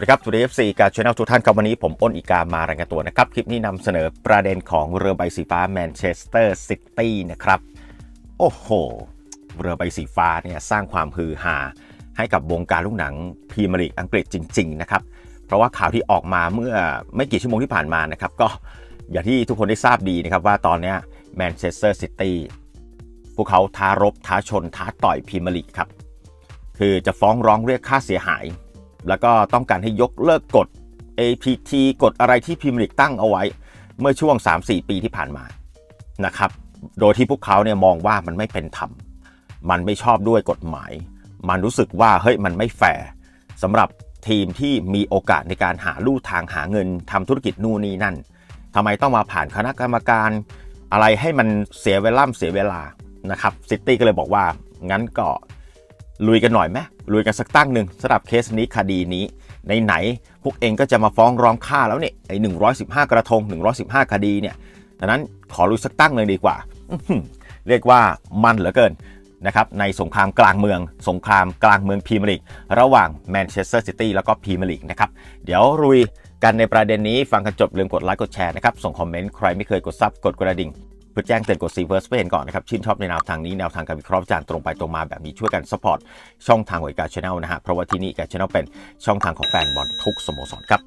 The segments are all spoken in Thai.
สวัสดีครับสวัสดีเอฟซีการชแนลทุกท่านครับวันนี้ผมอ้นอีกามารายงานตัวนะครับ คลิปนี้นำเสนอประเด็นของเรือใบสีฟ้าแมนเชสเตอร์ซิตี้นะครับ โอ้โห เรือใบสีฟ้าเนี่ยสร้างความฮือฮาให้กับวงการลูกหนังพรีเมียร์ลีกอังกฤษจริง ๆ นะครับ เพราะว่าข่าวที่ออกมาเมื่อไม่กี่ชั่วโมงที่ผ่านมานะครับ ก็อย่างที่ทุกคนได้ทราบดีนะครับว่าตอนนี้แมนเชสเตอร์ซิตี้พวกเขาท้ารบท้าชนท้าต่อยพรีเมียร์ลีกครับคือจะฟ้องร้องเรียกค่าเสียหาย แล้วก็ต้องการให้ยกเลิกกฎ APT กฎอะไรที่พรีเมียร์ลีกตั้งเอาไว้ เมื่อช่วง 3-4 ปีที่ผ่านมานะครับ โดยที่พวกเขาเนี่ยมองว่ามันไม่เป็นธรรม มันไม่ชอบด้วยกฎหมาย มันรู้สึกว่าเฮ้ยมันไม่แฟร์สำหรับทีมที่มีโอกาสในการหาลู่ทางหาเงินทำธุรกิจนู่นนี่นั่นทำไมต้องมาผ่านคณะกรรมการ อะไรให้มันเสียเวลาเสียเวลานะครับซิตี้ก็เลยบอกว่างั้นก็ ลุยกันหน่อยไหมลุยกันสักตั้งหนึ่งสำหรับเคสนี้คดีนี้ในไหนพวกเองก็จะมาฟ้องร้องค่าแล้วเนี่ยไอ้115กระทง 115 คดีเนี่ยดังนั้นขอลุยสักตั้งเลยดีกว่า เรียกว่ามันเหลือเกินนะครับในสงครามกลางเมือง สงครามกลางเมืองพรีเมียร์ลีกระหว่างแมนเชสเตอร์ซิตี้แล้วก็พรีเมียร์ลีกนะครับเดี๋ยวลุยกันในประเด็นนี้ฟังกันจบลืมกดไลค์กดแชร์นะครับส่งคอมเมนต์ใครไม่เคยกดซับกดกระดิ่ง เพื่อแจ้งเตือนกดซีเฟิร์สเพื่อเห็นก่อนนะครับ ชื่นชอบในแนวทางนี้แนวทางการวิเคราะห์จารณ์ตรงไปตรงมาแบบนี้ช่วยกันสปอร์ตช่องทางของอีกาชแนลนะฮะเพราะว่าที่นี่อีกาชแนลเป็นช่องทางของแฟนบอลทุกสโมสรครับ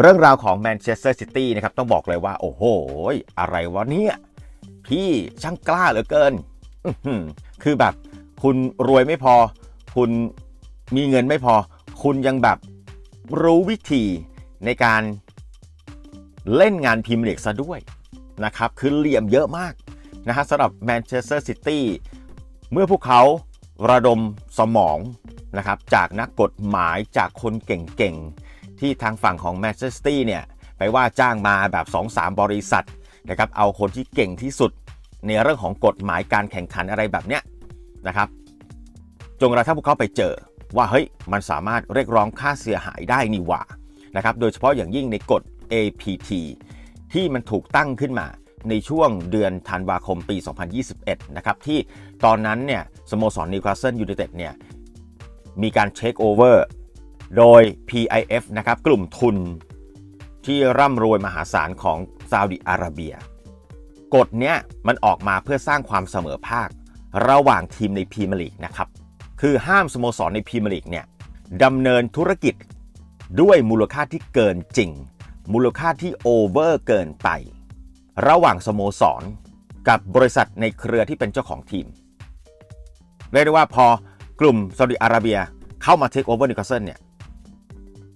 เรื่องราวของแมนเชสเตอร์ซิตี้นะครับต้องบอกเลยว่า โอ้โห อะไรวะเนี่ย พี่ช่างกล้าเหลือเกิน คือแบบคุณรวยไม่พอ คุณมีเงินไม่พอ คุณยังแบบรู้วิธีในการเล่นงานพรีเมียร์ลีกซะด้วย นะครับคือเหลี่ยมเยอะมากนะฮะสำหรับแมนเชสเตอร์ซิตี้เมื่อพวกเขาระดมสมองนะครับจากนักกฎหมายจากคนเก่งๆ ที่ทางฝั่งของแมนเชสเตอร์เนี่ยไปว่าจ้างมาแบบ 2-3 บริษัทนะครับเอาคนที่เก่งที่สุดในเรื่องของกฎหมายการแข่งขันอะไรแบบเนี้ยนะครับจนกระทั่งพวกเขาไปเจอว่าเฮ้ยมันสามารถเรียกร้องค่าเสียหายได้นี่หว่านะครับโดยเฉพาะอย่างยิ่งในกฎ APT ที่มันถูกตั้งขึ้นมาในช่วงเดือนธันวาคมปี 2021 นะครับ ที่ตอนนั้นเนี่ยสโมสรนิวคาสเซิลยูไนเต็ดเนี่ยมีการเช็คโอเวอร์โดย PIF นะครับกลุ่มทุนที่ร่ำรวยมหาศาลของซาอุดิอาระเบีย กฎเนี้ยมันออกมาเพื่อสร้างความเสมอภาคระหว่างทีมในพรีเมียร์ลีกนะครับ คือห้ามสโมสรในพรีเมียร์ลีกเนี่ยดำเนินธุรกิจด้วยมูลค่าที่เกินจริง มูลค่าที่โอเวอร์เกินไป ระหว่างสโมสร กับบริษัทในเครือที่เป็นเจ้าของทีม เรียกได้ว่าพอกลุ่มซาอุดิอาระเบียเข้ามาเทคโอเวอร์นิวคาสเซิลเนี่ย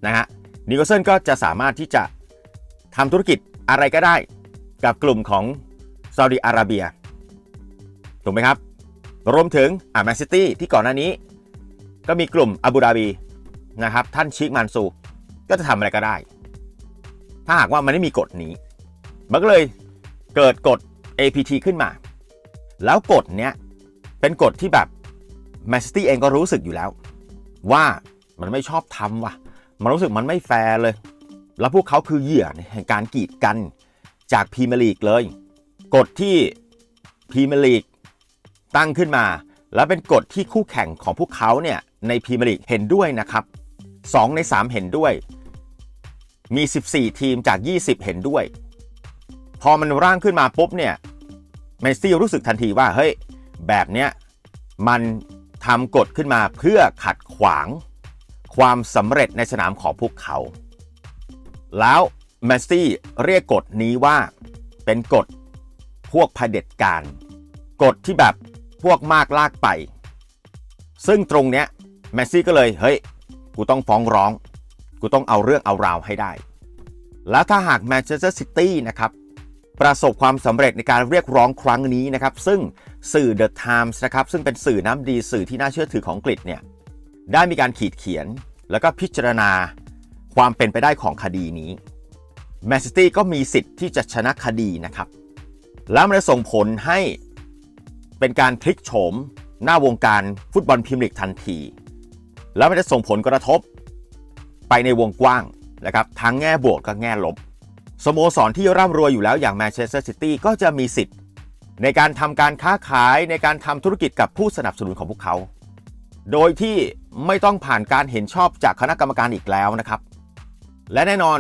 นะฮะนิวคาสเซิลก็จะสามารถที่จะทำธุรกิจอะไรก็ได้กับกลุ่มของซาอุดิอาระเบียถูกไหมครับ รวมถึงอ่าแมนซิตี้ที่ก่อนหน้านี้ ก็มีกลุ่มอาบูดาบีนะครับท่านชิคมันซู ก็จะทำอะไรก็ได้ ถ้าหากว่ามันไม่มีกฎนี้ มันก็เลยเกิดกฎ APT ขึ้นมา แล้วกฎเนี้ยเป็นกฎที่แบบแมนซิตี้เองก็รู้สึกอยู่แล้ว ว่ามันไม่ชอบทำว่ะ มันรู้สึกมันไม่แฟร์เลย แล้วพวกเขาคือเหยื่อแห่งการกีดกันจากพรีเมียร์ลีกเลย กฎที่พรีเมียร์ลีกตั้งขึ้นมา แล้วเป็นกฎที่คู่แข่งของพวกเขาเนี่ยในพรีเมียร์ลีกเห็นด้วยนะครับ 2 ใน 3 เห็นด้วย มี 14 ทีมจาก 20 เห็นด้วย พอมันร่างขึ้นมาปุ๊บเนี่ยแมนซิตี้รู้สึกทันทีว่าเฮ้ยแบบเนี้ยมันทำกฎขึ้นมาเพื่อขัดขวาง ความสำเร็จในสนามของพวกเขา แล้วแมนซิตี้เรียกกฎนี้ว่าเป็นกฎพวกเผด็จการกฎที่แบบพวกมากลากไป ซึ่งตรงเนี้ยแมนซิตี้ก็เลยเฮ้ย กูต้องฟ้องร้อง กูต้องเอาเรื่องเอาราวให้ได้ แล้วถ้าหากแมนเชสเตอร์ซิตี้นะครับประสบความสำเร็จในการเรียกร้องครั้งนี้นะครับซึ่งสื่อ The Times นะครับซึ่งเป็นสื่อน้ำดีสื่อที่น่าเชื่อถือของอังกฤษเนี่ยได้มีการขีดเขียน แล้วก็พิจารณาความเป็นไปได้ของคดีนี้แมนซิตี้ก็มีสิทธิ์ที่จะชนะคดีนะครับ แล้วมันจะส่งผลให้เป็นการพลิกโฉมหน้าวงการฟุตบอลพรีเมียร์ลีกทันที แล้วมันจะส่งผลกระทบ ไปในวงกว้างนะครับทั้งแง่บวกกับแง่ลบสโมสรที่ร่ำรวยอยู่แล้วอย่างแมนเชสเตอร์ซิตี้ก็จะมีสิทธิ์ ในการทำการค้าขายในการทำธุรกิจกับผู้สนับสนุนของพวกเขา โดยที่ไม่ต้องผ่านการเห็นชอบจากคณะกรรมการอีกแล้วนะครับ และแน่นอน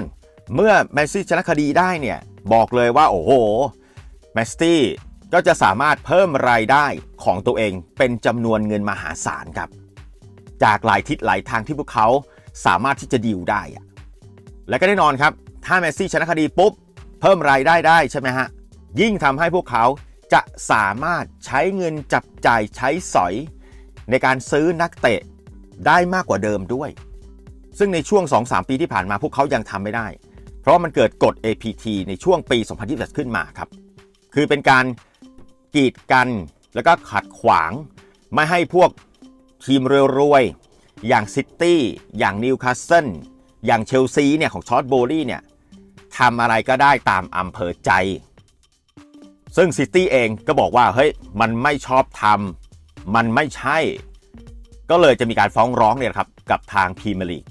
เมื่อแมนซี่ชนะคดีได้เนี่ยบอกเลยว่าโอ้โหแมนซี่ก็จะสามารถเพิ่มรายได้ของตัวเองเป็นจำนวนเงินมหาศาลครับ จากหลายทิศหลายทางที่พวกเขา สามารถที่จะดีลได้อะและก็แน่นอนครับ ถ้าแมนซี่ชนะคดีปุ๊บ เพิ่มรายได้ได้ใช่ไหมฮะ ยิ่งทำให้พวกเขาจะสามารถใช้เงินจับจ่ายใช้สอย ในการซื้อนักเตะได้มากกว่าเดิมด้วย ซึ่งในช่วง 2-3 ปีที่ผ่านมาพวกเขายังทำไม่ได้ เพราะมันเกิดกฎ APT ในช่วงปี 2021 ขึ้นมาครับ คือเป็นการกีดกันแล้วก็ขัดขวาง ไม่ให้พวกทีมรวยๆ อย่างซิตี้อย่างนิวคาสเซิลอย่างเชลซีเนี่ยของชอตโบลี่เนี่ยทำอะไรก็ได้ตามอำเภอใจ ซึ่งซิตี้เองก็บอกว่าเฮ้ยมันไม่ชอบทำมันไม่ใช่ ก็เลยจะมีการฟ้องร้องเนี่ยครับกับทางพรีเมียร์ลีก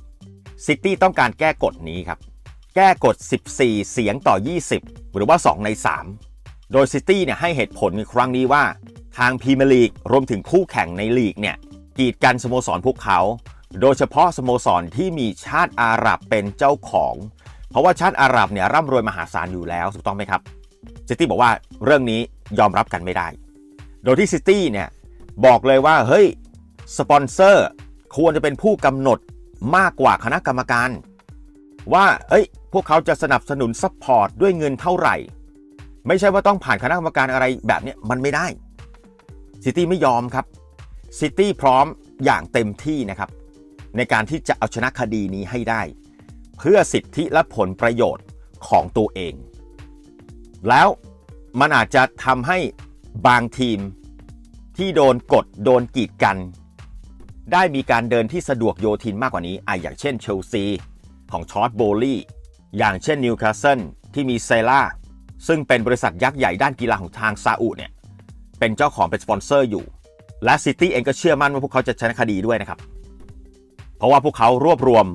ซิตี้ต้องการแก้กฎนี้ครับ แก้กฎ 14 เสียงต่อ 20 หรือว่า 2 ใน 3 โดยซิตี้เนี่ยให้เหตุผลในครั้งนี้ว่า ทางพรีเมียร์ลีกรวมถึงคู่แข่งในลีกเนี่ย กีดกันสโมสรพวกเขา โดยเฉพาะสโมสรที่มีชาติอาหรับเป็นเจ้าของ เพราะว่าชาติอาหรับเนี่ยร่ำรวยมหาศาลอยู่แล้วถูกต้องไหมครับซิตี้บอกว่าเรื่องนี้ยอมรับกันไม่ได้ โดยที่ซิตี้เนี่ยบอกเลยว่าเฮ้ยสปอนเซอร์ควรจะเป็นผู้กำหนดมากกว่าคณะกรรมการ ว่าเอ้ยพวกเขาจะสนับสนุนซัพพอร์ตด้วยเงินเท่าไหร่ ไม่ใช่ว่าต้องผ่านคณะกรรมการอะไรแบบนี้มันไม่ได้ซิตี้ไม่ยอมครับ ซิตี้พร้อมอย่างเต็มที่นะครับ ในการที่จะเอาชนะคดีนี้ให้ได้ เพื่อสิทธิและผลประโยชน์ของตัวเอง แล้วมันอาจจะทำให้บางทีมที่โดนกดโดนกีดกัน ได้มีการเดินที่สะดวกโยทินมากกว่านี้อะอย่างเช่นเชลซีของชอตโบลี่อย่างเช่นนิวคาสเซิลที่มีเซล่าซึ่งเป็นบริษัทยักษ์ใหญ่ด้านกีฬาของทางซาอุเนี่ยเป็นเจ้าของเป็นสปอนเซอร์อยู่ และซิตี้เองก็เชื่อมั่นว่าพวกเขาจะชนะคดีด้วยนะครับ เพราะว่าพวกเขารวบรวม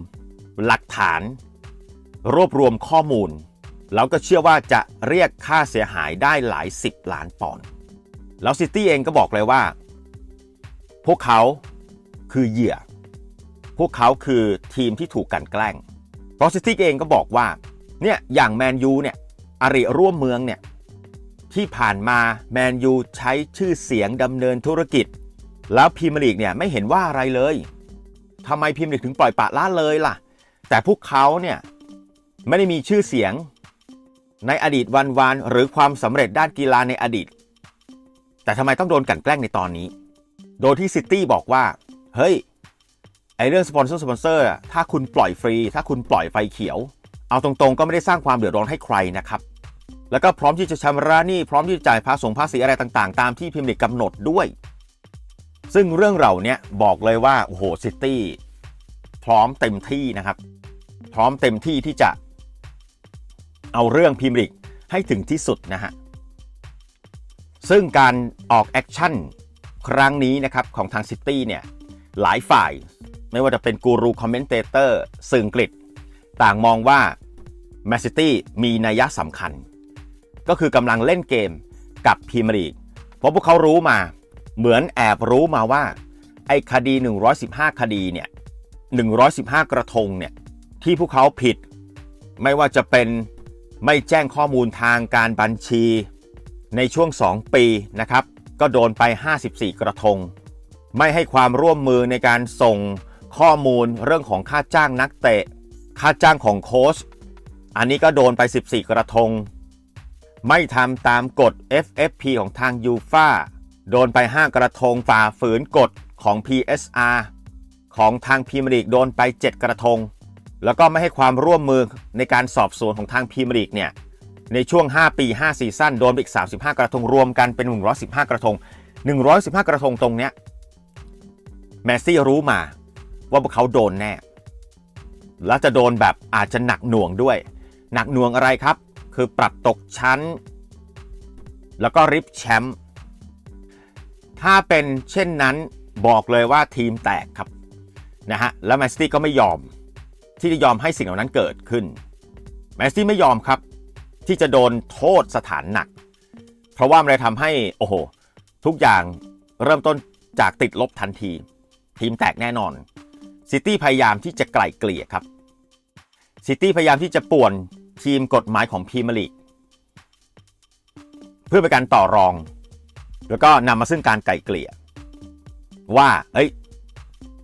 หลักฐาน รวบรวมข้อมูล แล้วก็เชื่อว่าจะเรียกค่าเสียหายได้หลายสิบล้านปอนด์แล้วซิตี้เองก็บอกเลยว่า พวกเขาคือเหยื่อ พวกเขาคือทีมที่ถูกกันแกล้งเพราะซิตี้เองก็บอกว่าเนี่ยอย่างแมนยูเนี่ยอาริร่วมเมืองเนี่ย ที่ผ่านมาแมนยูใช้ชื่อเสียงดำเนินธุรกิจ แล้วพรีเมียร์ลีกเนี่ยไม่เห็นว่าอะไรเลยทำไมพรีเมียร์ลีกถึงปล่อยปละละเลยล่ะ แต่พวกเขาเนี่ยไม่ได้มีชื่อเสียงในอดีตวันวานหรือความสำเร็จด้านกีฬาในอดีต แต่ทำไมต้องโดนกันแกล้งในตอนนี้ โดยที่ซิตี้บอกว่า เฮ้ย ไอเรื่องสปอนเซอร์สปอนเซอร์ถ้าคุณปล่อยฟรี ถ้าคุณปล่อยไฟเขียว เอาตรงๆ ก็ไม่ได้สร้างความเดือดร้อนให้ใครนะครับ แล้วก็พร้อมที่จะชำระหนี้พร้อมที่จะจ่ายภาษีภาษีอะไรต่างๆ ตามที่พิมพ์ลีกกำหนดด้วย ซึ่งเรื่องเหล่านี้บอกเลยว่าโอ้โหซิตี้พร้อมเต็มที่นะครับ พร้อมเต็มที่ที่จะเอาเรื่องพิมพ์ลีกให้ถึงที่สุดนะฮะซึ่งการออกแอคชั่นครั้งนี้นะครับของทางซิตี้เนี่ยหลายฝ่ายไม่ว่าจะเป็นกูรูคอมเมนเตเตอร์สื่ออังกฤษ ต่างมองว่าแมนซิตี้มีนัยสำคัญ ก็คือกำลังเล่นเกมกับพรีเมียร์ลีกเพราะพวกเขารู้มา เหมือนแอบรู้มาว่า ไอ้คดี 115 คดีเนี่ย115 กระทงเนี่ยที่พวกเขาผิด ไม่ว่าจะเป็นไม่แจ้งข้อมูลทางการบัญชี ในช่วง 2 ปีนะครับ ก็โดนไป 54 กระทง ไม่ให้ความร่วมมือในการส่งข้อมูลเรื่องของค่าจ้างนักเตะ ค่าจ้างของโค้ชอันนี้ก็โดนไป 14 กระทง ไม่ทำตามกฎ FFP ของทางยูฟาโดนไป 5 กระทงฝ่าฝืนกฎของ PSR ของทางพีมร์ลีกโดนไป 7 กระทง แล้วก็ไม่ให้ความร่วมมือในการสอบสวนของทางพีมร์ลีกเนี่ยในช่วง 5 ปี 5 ซีซั่นโดนไปอีก 35 กระทงรวมกันเป็น 115 กระทง 115 กระทงตรงเนี้ยแมสซี่รู้มาว่าพวกเขาโดนแน่ แล้วจะโดนแบบอาจจะหนักหน่วงด้วย หนักหน่วงอะไรครับ คือปรับตกชั้น แล้วก็ริบแชมป์ถ้าเป็นเช่นนั้นบอกเลยว่าทีมแตกครับนะฮะแล้วแมนซิตี้ก็ไม่ยอม ที่จะยอมให้สิ่งเหล่านั้นเกิดขึ้นแมนซิตี้ไม่ยอมครับ ที่จะโดนโทษสถานหนัก เพราะว่ามันเลยทำให้โอ้โหทุกอย่างเริ่มต้นจากติดลบทันที ทีมแตกแน่นอนซิตี้พยายามที่จะไกล่เกลี่ยครับซิตี้พยายามที่จะป่วน ทีมกฎหมายของพรีเมียร์ลีกเพื่อเป็นการต่อรอง แล้วก็นำมาซึ่งการไกล่เกลี่ย ว่าเอ้ย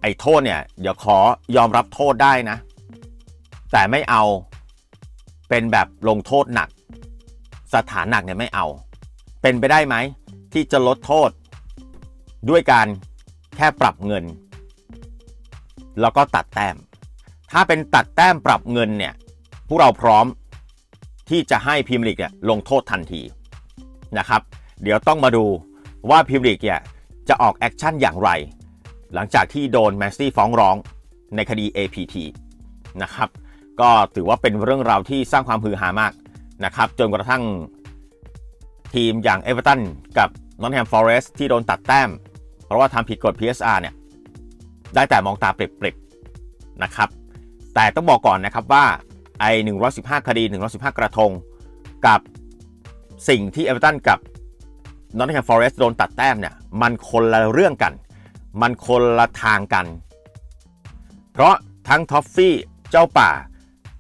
ไอ้โทษเนี่ยเดี๋ยวขอยอมรับโทษได้นะ แต่ไม่เอาเป็นแบบลงโทษหนัก สถานหนักเนี่ยไม่เอา เป็นไปได้ไหมที่จะลดโทษ ด้วยการแค่ปรับเงิน แล้วก็ตัดแต้ม ถ้าเป็นตัดแต้มปรับเงินเนี่ย พวกเราพร้อม ที่จะให้พรีเมียร์ลีกเนี่ยลงโทษทันทีนะครับ เดี๋ยวต้องมาดูว่าพรีเมียร์ลีกเนี่ยจะออกแอคชั่นอย่างไร หลังจากที่โดนแมนซี่ฟ้องร้องในคดี APT นะครับ ก็ถือว่าเป็นเรื่องราวที่สร้างความฮือฮามากนะครับ จนกระทั่งทีมอย่างเอเวอร์ตันกับนอตแฮมฟอเรสที่โดนตัดแต้ม เพราะว่าทำผิดกฎ PSR เนี่ยได้แต่มองตาเปริบๆนะครับ แต่ต้องบอกก่อนนะครับว่า ไอ้115 คดี 115 กระทง กับสิ่งที่เอเวอร์ตันกับนอตแฮมฟอเรสต์โดนตัดแต้มเนี่ยมันคนละเรื่องกัน มันคนละทางกัน เพราะทั้งท็อฟฟี่เจ้าป่า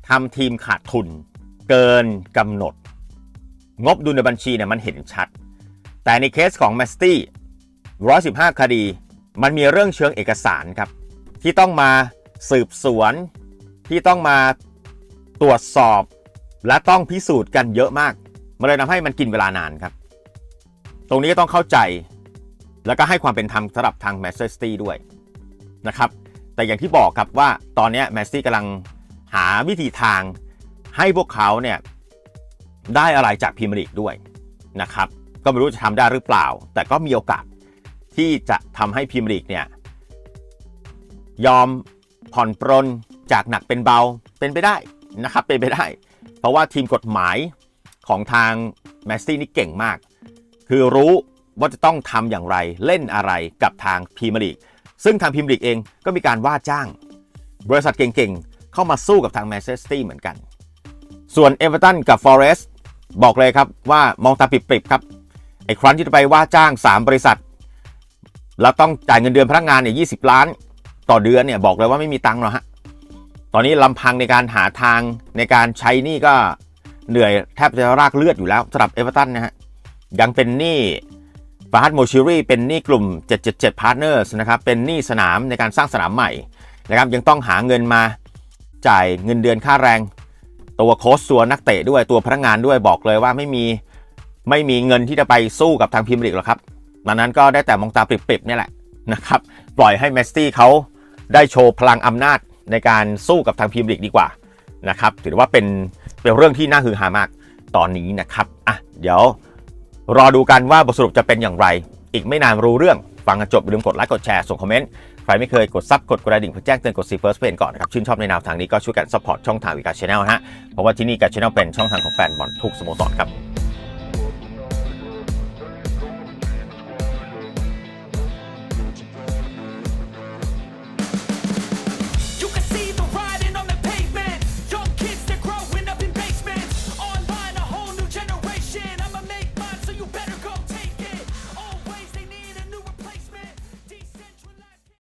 ทำทีมขาดทุน เกินกำหนด งบดุลในบัญชีเนี่ยมันเห็นชัด แต่ในเคสของแมสตี้115 คดี มันมีเรื่องเชิงเอกสารครับ ที่ต้องมาสืบสวนที่ต้องมา ตรวจสอบ และต้องพิสูจน์กันเยอะมากมันเลยทำให้มันกินเวลานานครับ ตรงนี้ก็ต้องเข้าใจ แล้วก็ให้ความเป็นธรรมสำหรับทางแมสเตอร์สตี้ด้วยนะครับ แต่อย่างที่บอกครับว่าตอนนี้แมสซี่กำลังหาวิธีทางให้พวกเขาเนี่ยได้อะไรจากพรีเมียร์ลีกด้วยนะครับ ก็ไม่รู้จะทำได้หรือเปล่า แต่ก็มีโอกาสที่จะทำให้พรีเมียร์ลีกเนี่ยยอมผ่อนปรนจากหนักเป็นเบาเป็นไปได้ นะครับเป็นไปได้ เพราะว่าทีมกฎหมายของทางแมสซี่นี่เก่งมาก คือรู้ว่าจะต้องทำอย่างไรเล่นอะไรกับทางพรีเมียร์ลีกซึ่งทางพรีเมียร์ลีกเองก็มีการว่าจ้าง บริษัทเก่งๆ เข้ามาสู้กับทางแมนเชสเตอร์เหมือนกัน ส่วนเอเวอร์ตันกับฟอเรสต์บอกเลยครับว่ามองตาปริบๆครับ ไอ้ครั้นที่จะไปว่าจ้าง 3 บริษัท แล้วต้องจ่ายเงินเดือนพนักงานเนี่ยยีล้าน ต่อเดือนเนี่ยบอกเลยว่าไม่มีตังค์หรอกฮะ ตอนนี้ลำพังในการหาทางในการใช้หนี่ก็เหนื่อยแทบจะรากเลือดอยู่แล้วสำหรับเอเวอร์ตันนะฮะยังเป็นหนี้ฟาฮัดโมชิรีเป็นหนี้กลุ่ม 777 Partners นะครับ เป็นหนี้สนามในการสร้างสนามใหม่นะครับยังต้องหาเงินมาจ่ายเงินเดือนค่าแรง ตัวโค้ชตัวนนักเตะด้วยตัวพนักงานด้วยบอกเลยว่าไม่มีไม่มีเงินที่จะไปสู้กับทางพรีเมียร์ลีกหรอกครับดังนั้นก็ได้แต่มองตาปริบๆนี่แหละนะครับ ปล่อยให้เมสซี่เขาได้โชว์พลังอำนาจ ในการสู้กับทางพรีเมียร์ลีกดีกว่านะครับถือว่าเป็นเป็นเรื่องที่น่าฮือฮามากตอนนี้นะครับอะเดี๋ยวรอดูกันว่าบทสรุปจะเป็นอย่างไร อีกไม่นานรู้เรื่องฟังกันจบอย่าลืมกดไลค์กดแชร์ส่งคอมเมนต์ใครไม่เคยกดซับกดกระดิ่งเพื่อแจ้งเตือนกดซีเฟิร์สเป็นก่อนนะครับชื่นชอบในแนวทางนี้ก็ช่วยกันซัพพอร์ตช่องทางวิกาชแนลฮะเพราะว่าที่นี่กาชแนลเป็นช่องทางของแฟนบอลทุกสโมสรครับ